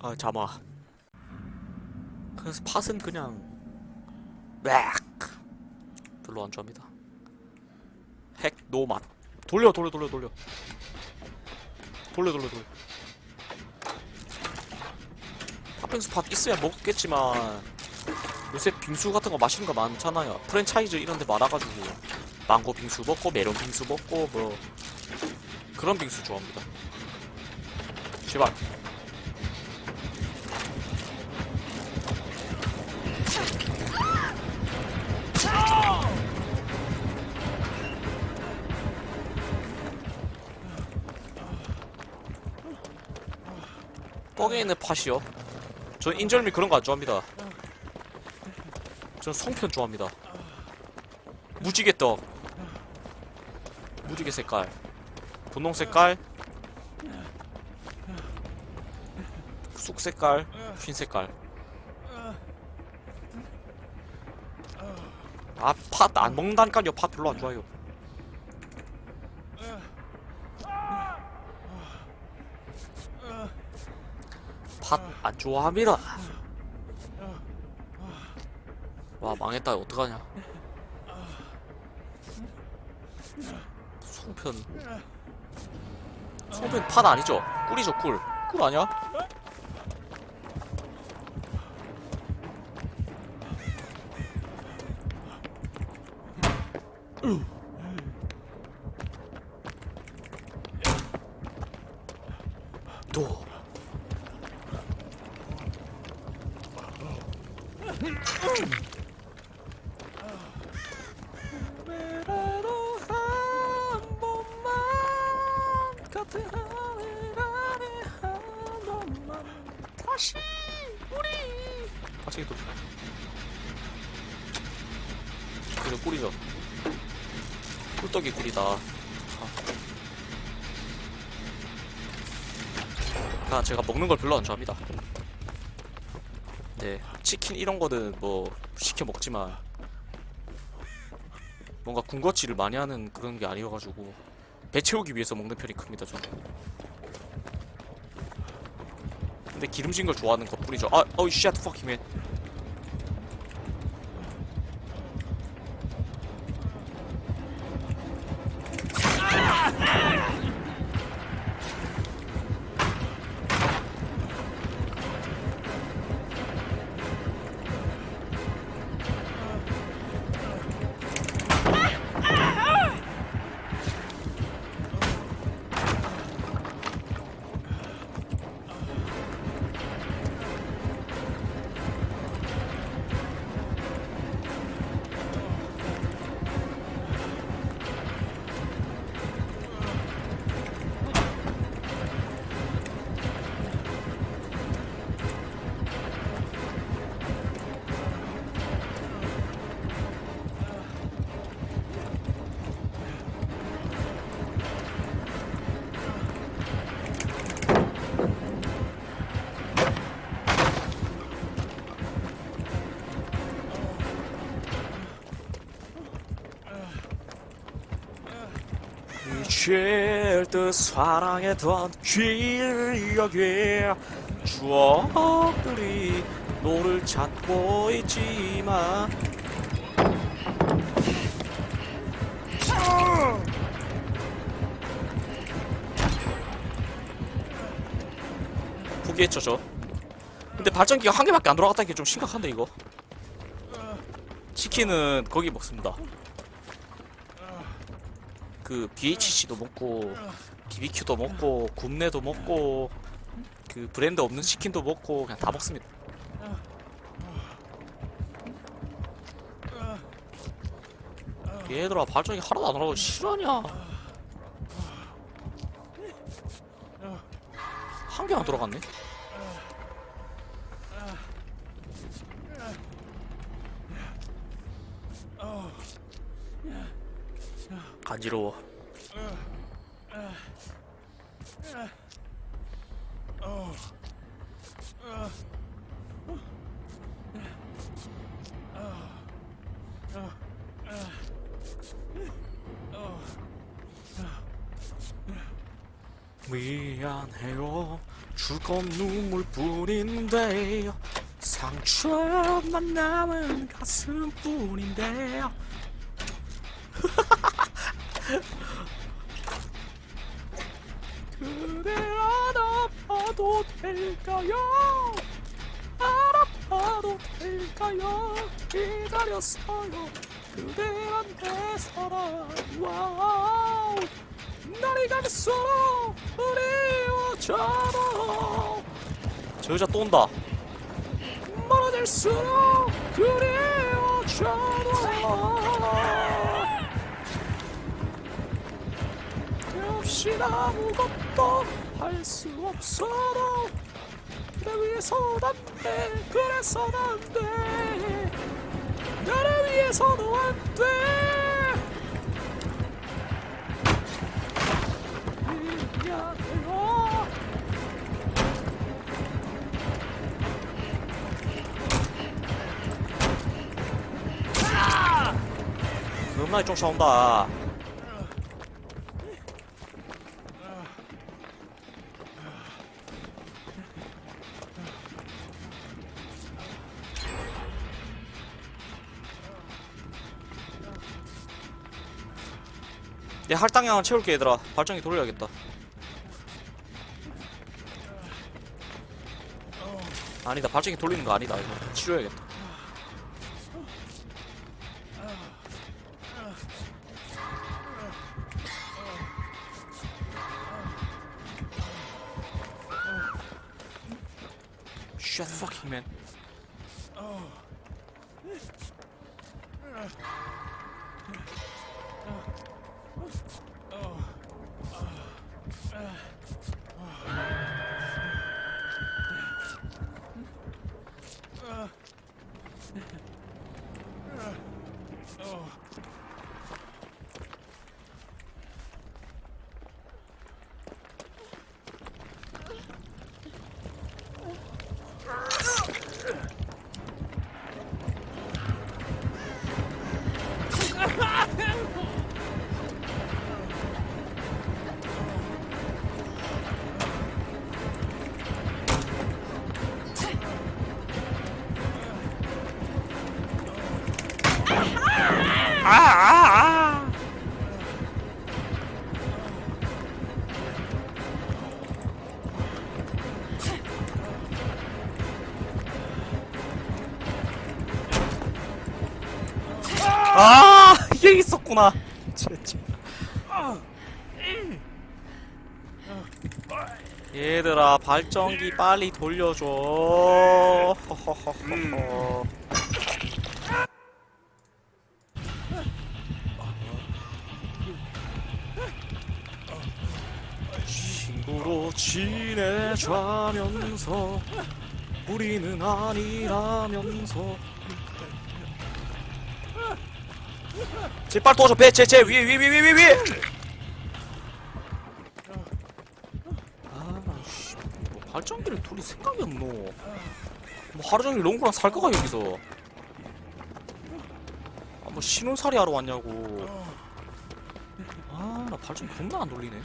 아 잠아. 그래서 팥은 그냥 막 별로 안 좋아합니다. 핵 노맛. 돌려 돌려 돌려 돌려. 돌려 돌려 돌려. 팥빙수 팥 있어야 먹겠지만 요새 빙수 같은 거 맛있는 거 많잖아요. 프랜차이즈 이런 데 많아가지고 망고 빙수 먹고 메론 빙수 먹고 뭐 그런 빙수 좋아합니다 제발 뻐개 있는 팥이요? 전 인절미 그런 거 안 좋아합니다. 전 송편 좋아합니다. 무지개 떡. 무지개 색깔. 분홍 색 깔. 쑥 색 깔. 흰 색 깔. 아, 팥 안 먹는다니까요. 팥 별로 안 좋아요. 팥 안 좋아합니다. 와 망했다 어떡하냐. 송편. 송편 팥 아니죠? 꿀이죠 꿀. 꿀 아니야? 꿀이죠. 꿀떡이 꿀이다. 아. 제가 먹는 걸 별로 안 좋아합니다. 네 치킨 이런 거는 뭐 시켜 먹지만 뭔가 군것질을 많이 하는 그런 게 아니어가지고 배 채우기 위해서 먹는 편이 큽니다 저는. 근데 기름진 걸 좋아하는 것뿐이죠. 아 어이 쉣 fucking man 미칠 듯 사랑했던 기억에 추억들이 너를 찾고 있지만 포기했죠 저. 근데 발전기가 한 개밖에 안 돌아갔다는 게 좀 심각한데 이거? 치킨은 거기 먹습니다 그 BHC도 먹고 BBQ도 먹고 굽내도 먹고 그 브랜드 없는 치킨도 먹고 그냥 다 먹습니다. 얘들아 발전기 하나도 안 돌아가고 실화냐? 한 개 안 돌아갔네? 간지러워. 미안해요. 줄건 눈물뿐인데요. 상처만 남은 가슴뿐인데요 그대 알아봐도 될까요? 알아봐도 될까요? 기다렸어요. 그대한테 사랑와 날이 갈수록 그리워져도 저 여자 또 온다. 멀어질수록 그리워져도 역시 아무것도 할 수 없어도 그래 위해서 난돼. 그래서 난돼. 나를 위해서도 안돼. 미안해요. 겁나 좀 싸운다 내 할당량을 채울게 얘들아. 발전기 돌려야겠다. 아니다 발전기 돌리는 거 아니다 이거. 치료해야겠다. Shit fucking man 아, 얘들아, 발전기 빨리 돌려줘. 허허허허허. 친구로 지내자면서 우리는 아니라면서 제빨 도와줘 배제제 위에 위에 위에 위에 위에 아씨 뭐 발전기를 돌릴 생각이 없노 뭐 하루 종일 롱구랑 살 거가 여기서. 아, 뭐 신혼살이 하러 왔냐고. 아 나 발전기 겁나 안 돌리네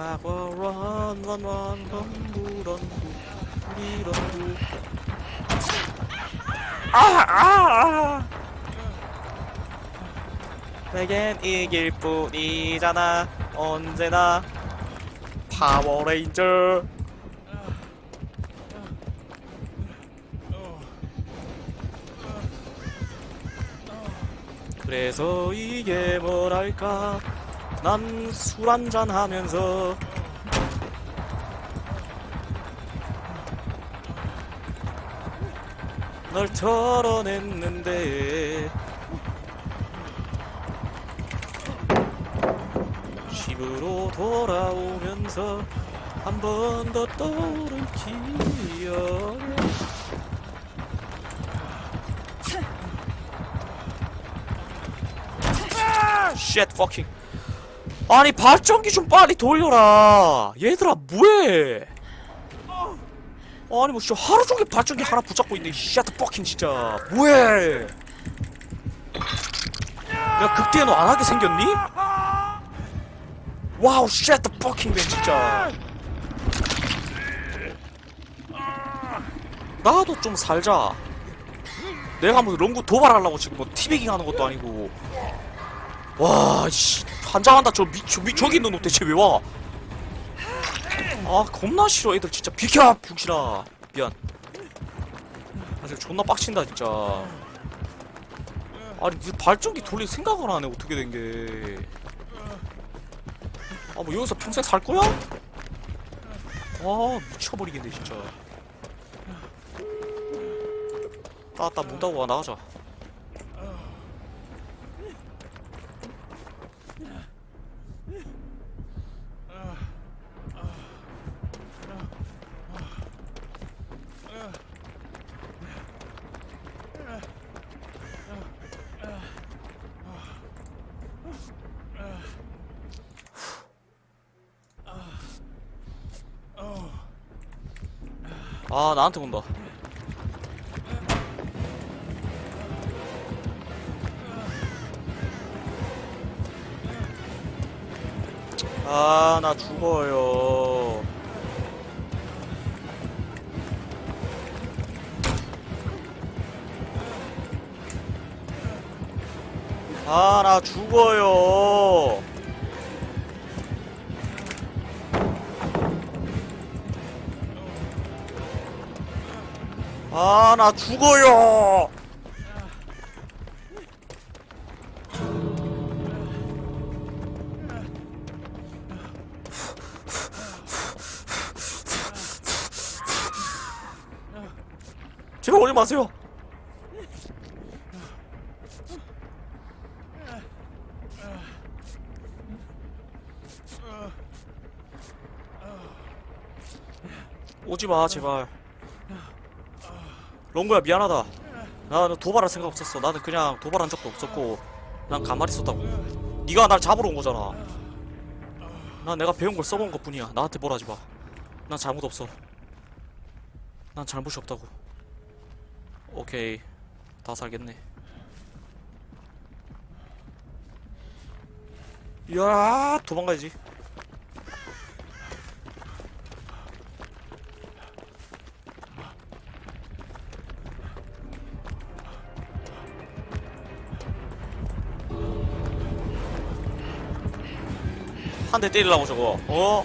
Back will run, run, run, run, run, run, run, run. 아, 아, 아. 내겐 이길 뿐이잖아. 언제나 파워레인저. 그래서 이게 뭐랄까 난 술 한잔 하면서. 널 털어냈는데. 집으로 돌아오면서 한 번 더 떠오를 기억 아, shit fucking 아니 발전기 좀 빨리 돌려라. 얘들아 뭐해? 아니 뭐 진짜 하루 종일 발전기 하나 붙잡고 있네. 샤트 퍼킹 진짜. 뭐해? 내가 극대에 너 안하게 생겼니? 와우 샤트 퍼킹 맨 진짜. 나도 좀 살자. 내가 뭐 롱구 도발하려고 지금 뭐 티베깅 하는 것도 아니고 와 씨. 환장한다. 저 미, 저 미, 저기 있는 놈 대체 왜 와? 아 겁나 싫어. 애들 진짜 비켜 병신아. 미안. 아 진짜 존나 빡친다 진짜. 아니 왜 발전기 돌릴 생각을 안 해. 어떻게 된 게. 아 뭐 여기서 평생 살 거야? 아 미쳐버리겠네 진짜. 따따 문 닫고 와 나가자 아 나한테 온다. 아 나 죽어요. 아 나 죽어요 아 나 죽어요. 제발 오지 마세요. 오지 마 제발 롱구야 미안하다. 나는 도발할 생각 없었어. 나는 그냥 도발한 적도 없었고 난 가만히 있었다고. 네가 날 잡으러 온 거잖아. 난 내가 배운 걸 써본 것 뿐이야. 나한테 뭘 하지 마난 잘못 없어. 난 잘못이 없다고. 오케이. 다 살겠네. 이야 도망가야지 한 대 때리려고 저거 어?